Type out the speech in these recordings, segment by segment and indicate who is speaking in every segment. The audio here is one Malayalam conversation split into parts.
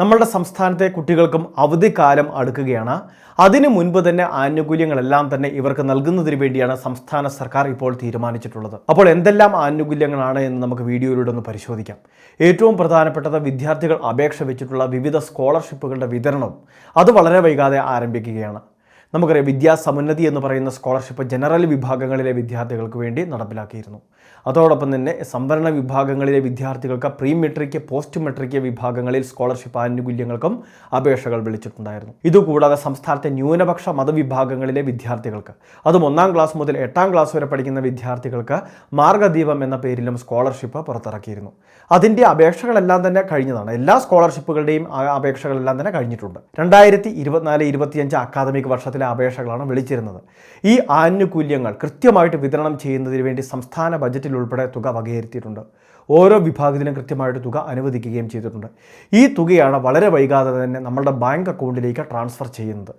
Speaker 1: നമ്മളുടെ സംസ്ഥാനത്തെ കുട്ടികൾക്കും അവധിക്കാലം അടുക്കുകയാണ്. അതിനു മുൻപ് തന്നെ ആനുകൂല്യങ്ങളെല്ലാം തന്നെ ഇവർക്ക് നൽകുന്നതിന് വേണ്ടിയാണ് സംസ്ഥാന സർക്കാർ ഇപ്പോൾ തീരുമാനിച്ചിട്ടുള്ളത്. അപ്പോൾ എന്തെല്ലാം ആനുകൂല്യങ്ങളാണ് എന്ന് നമുക്ക് വീഡിയോയിലൂടെ ഒന്ന് പരിശോധിക്കാം. ഏറ്റവും പ്രധാനപ്പെട്ടത് വിദ്യാർത്ഥികൾ അപേക്ഷ വെച്ചിട്ടുള്ള വിവിധ സ്കോളർഷിപ്പുകളുടെ വിതരണവും. അത് വളരെ വൈകാതെ ആരംഭിക്കുകയാണ്. നമുക്കറിയാം വിദ്യാസമുന്നതി എന്ന് പറയുന്ന സ്കോളർഷിപ്പ് ജനറൽ വിഭാഗങ്ങളിലെ വിദ്യാർത്ഥികൾക്ക് വേണ്ടി നടപ്പിലാക്കിയിരുന്നു. അതോടൊപ്പം തന്നെ സംവരണ വിഭാഗങ്ങളിലെ വിദ്യാർത്ഥികൾക്ക് പ്രീ മെട്രിക് പോസ്റ്റ് മെട്രിക് വിഭാഗങ്ങളിൽ സ്കോളർഷിപ്പ് ആനുകൂല്യങ്ങൾക്കും അപേക്ഷകൾ വിളിച്ചിട്ടുണ്ടായിരുന്നു. ഇതുകൂടാതെ സംസ്ഥാനത്തെ ന്യൂനപക്ഷ മതവിഭാഗങ്ങളിലെ വിദ്യാർത്ഥികൾക്ക് അതും ഒന്നാം ക്ലാസ് മുതൽ എട്ടാം ക്ലാസ് വരെ പഠിക്കുന്ന വിദ്യാർത്ഥികൾക്ക് മാർഗദീപം എന്ന പേരിലും സ്കോളർഷിപ്പ് പുറത്തിറക്കിയിരുന്നു. അതിന്റെ അപേക്ഷകളെല്ലാം തന്നെ കഴിഞ്ഞതാണ്. എല്ലാ സ്കോളർഷിപ്പുകളുടെയും അപേക്ഷകളെല്ലാം തന്നെ കഴിഞ്ഞിട്ടുണ്ട്. രണ്ടായിരത്തി ഇരുപത്തിനാല് ഇരുപത്തിയഞ്ച് അക്കാദമിക് വർഷത്തിലെ അപേക്ഷകളാണ് വിളിച്ചിരുന്നത്. ഈ ആനുകൂല്യങ്ങൾ കൃത്യമായിട്ട് വിതരണം ചെയ്യുന്നതിന് വേണ്ടി സംസ്ഥാന ബജറ്റിൽ ഉൾപ്പെടെ തുക വകയിരുത്തിയിട്ടുണ്ട്. ഓരോ വിഭാഗത്തിനും കൃത്യമായിട്ട് തുക അനുവദിക്കുകയും ചെയ്തിട്ടുണ്ട്. ഈ തുകയാണ് വളരെ വൈകാതെ തന്നെ നമ്മളുടെ ബാങ്ക് അക്കൗണ്ടിലേക്ക് ട്രാൻസ്ഫർ ചെയ്യുന്നത്.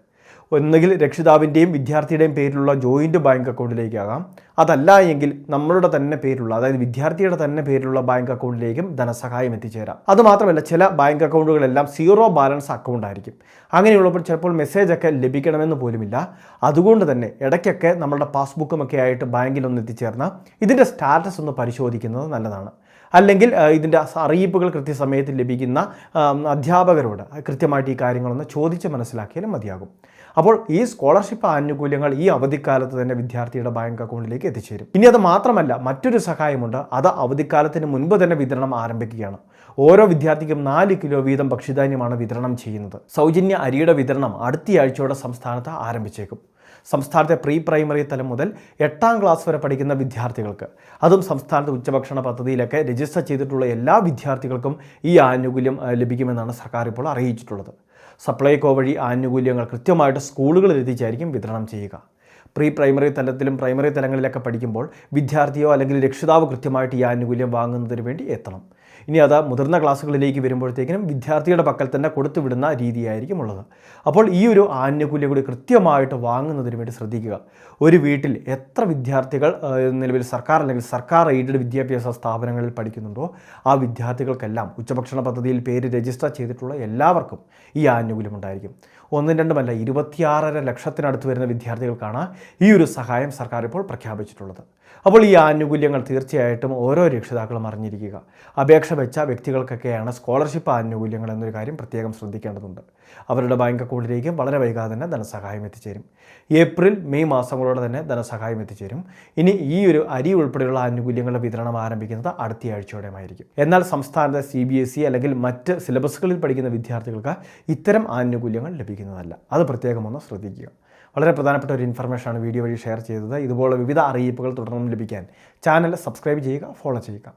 Speaker 1: ഒന്നുകിൽ രക്ഷിതാവിന്റെയും വിദ്യാർത്ഥിയുടെയും പേരിലുള്ള ജോയിന്റ് ബാങ്ക് അക്കൗണ്ടിലേക്കാകാം അതല്ല എങ്കിൽ നമ്മളുടെ തന്നെ പേരിലുള്ള അതായത് വിദ്യാർത്ഥിയുടെ തന്നെ പേരിലുള്ള ബാങ്ക് അക്കൗണ്ടിലേക്കും ധനസഹായം എത്തിച്ചേരാം. അതുമാത്രമല്ല ചില ബാങ്ക് അക്കൗണ്ടുകളെല്ലാം സീറോ ബാലൻസ് അക്കൗണ്ട് ആയിരിക്കും. അങ്ങനെയുള്ളപ്പോൾ ചിലപ്പോൾ മെസ്സേജ് ഒക്കെ ലഭിക്കണമെന്ന് പോലുമില്ല. അതുകൊണ്ട് തന്നെ ഇടയ്ക്കൊക്കെ നമ്മളുടെ പാസ്ബുക്കും ഒക്കെ ആയിട്ട് ബാങ്കിൽ ഒന്ന് എത്തിച്ചേർന്ന ഇതിന്റെ സ്റ്റാറ്റസ് ഒന്ന് പരിശോധിക്കുന്നത് നല്ലതാണ്. അല്ലെങ്കിൽ ഇതിന്റെ അറിയിപ്പുകൾ കൃത്യസമയത്ത് ലഭിക്കുന്ന അധ്യാപകരോട് കൃത്യമായിട്ട് ഈ കാര്യങ്ങളൊന്ന് ചോദിച്ച് മനസ്സിലാക്കിയാലും മതിയാകും. അപ്പോൾ ഈ സ്കോളർഷിപ്പ് ആനുകൂല്യങ്ങൾ ഈ അവധിക്കാലത്ത് തന്നെ വിദ്യാർത്ഥിയുടെ ബാങ്ക് അക്കൗണ്ടിലേക്ക് എത്തിച്ചേരും. ഇനി അത് മാത്രമല്ല മറ്റൊരു സഹായമുണ്ട്. അത് അവധിക്കാലത്തിന് മുൻപ് തന്നെ വിതരണം ആരംഭിക്കുകയാണ്. ഓരോ വിദ്യാർത്ഥിക്കും നാല് കിലോ വീതം ഭക്ഷ്യധാന്യമാണ് വിതരണം ചെയ്യുന്നത്. സൗജന്യ അരിയുടെ വിതരണം അടുത്തയാഴ്ചയോടെ സംസ്ഥാനത്ത് ആരംഭിച്ചേക്കും. സംസ്ഥാനത്തെ പ്രീ പ്രൈമറി തലം മുതൽ എട്ടാം ക്ലാസ് വരെ പഠിക്കുന്ന വിദ്യാർത്ഥികൾക്ക്. അതും സംസ്ഥാനത്തെ ഉച്ചഭക്ഷണ പദ്ധതിയിലൊക്കെ രജിസ്റ്റർ ചെയ്തിട്ടുള്ള എല്ലാ വിദ്യാർത്ഥികൾക്കും ഈ ആനുകൂല്യം ലഭിക്കുമെന്നാണ് സർക്കാർ ഇപ്പോൾ അറിയിച്ചിട്ടുള്ളത്. സപ്ലൈകോ വഴി ആനുകൂല്യങ്ങൾ കൃത്യമായിട്ട് സ്കൂളുകളിൽ എത്തിച്ചായിരിക്കും വിതരണം ചെയ്യുക. പ്രീ പ്രൈമറി തലത്തിലും പ്രൈമറി തലങ്ങളിലൊക്കെ പഠിക്കുമ്പോൾ വിദ്യാർത്ഥിയോ അല്ലെങ്കിൽ രക്ഷിതാവ് കൃത്യമായിട്ട് ഈ ആനുകൂല്യം വാങ്ങുന്നതിന് വേണ്ടി എത്തണം. ഇനി അത് മുതിർന്ന ക്ലാസ്സുകളിലേക്ക് വരുമ്പോഴത്തേക്കിനും വിദ്യാർത്ഥിയുടെ പക്കൽ തന്നെ കൊടുത്തുവിടുന്ന രീതിയായിരിക്കും ഉള്ളത്. അപ്പോൾ ഈ ഒരു ആനുകൂല്യം കൂടി കൃത്യമായിട്ട് വാങ്ങുന്നതിന് വേണ്ടി ശ്രദ്ധിക്കുക. ഒരു വീട്ടിൽ എത്ര വിദ്യാർത്ഥികൾ നിലവിൽ സർക്കാർ അല്ലെങ്കിൽ സർക്കാർ എയ്ഡഡ് വിദ്യാഭ്യാസ സ്ഥാപനങ്ങളിൽ പഠിക്കുന്നുണ്ടോ ആ വിദ്യാർത്ഥികൾക്കെല്ലാം ഉച്ചഭക്ഷണ പദ്ധതിയിൽ പേര് രജിസ്റ്റർ ചെയ്തിട്ടുള്ള എല്ലാവർക്കും ഈ ആനുകൂല്യം ഉണ്ടായിരിക്കും. ഒന്നും രണ്ടുമല്ല ഇരുപത്തിയാറര ലക്ഷത്തിനടുത്ത് വരുന്ന വിദ്യാർത്ഥികൾക്കാണ് ഈ ഒരു സഹായം സർക്കാർ ഇപ്പോൾ പ്രഖ്യാപിച്ചിട്ടുള്ളത്. അപ്പോൾ ഈ ആനുകൂല്യങ്ങൾ തീർച്ചയായിട്ടും ഓരോ രക്ഷിതാക്കളും അറിഞ്ഞിരിക്കുക. അപേക്ഷ വെച്ച വ്യക്തികൾക്കൊക്കെയാണ് സ്കോളർഷിപ്പ് ആനുകൂല്യങ്ങൾ എന്നൊരു കാര്യം പ്രത്യേകം ശ്രദ്ധിക്കേണ്ടതുണ്ട്. അവരുടെ ബാങ്ക് അക്കൗണ്ടിലേക്കും വളരെ വൈകാതെ തന്നെ ധനസഹായം എത്തിച്ചേരും. ഏപ്രിൽ മെയ് മാസങ്ങളോടെ തന്നെ ധനസഹായം എത്തിച്ചേരും. ഇനി ഈ ഒരു അരി ഉൾപ്പെടെയുള്ള ആനുകൂല്യങ്ങളുടെ വിതരണം ആരംഭിക്കുന്നത് അടുത്ത ആഴ്ചയോടെയായിരിക്കും എന്നാൽ സംസ്ഥാനത്തെ സി ബി എസ് ഇ അല്ലെങ്കിൽ മറ്റ് സിലബസുകളിൽ പഠിക്കുന്ന വിദ്യാർത്ഥികൾക്ക് ഇത്തരം ആനുകൂല്യങ്ങൾ ലഭിക്കുന്നതല്ല. അത് പ്രത്യേകം ഒന്ന് ശ്രദ്ധിക്കുക. വളരെ പ്രധാനപ്പെട്ട ഒരു ഇൻഫർമേഷനാണ് വീഡിയോ വഴി ഷെയർ ചെയ്തത്. ഇതുപോലെ വിവിധ അറിയിപ്പുകൾ തുടർന്നും ലഭിക്കാൻ ചാനൽ സബ്സ്ക്രൈബ് ചെയ്യുക ഫോളോ ചെയ്യുക.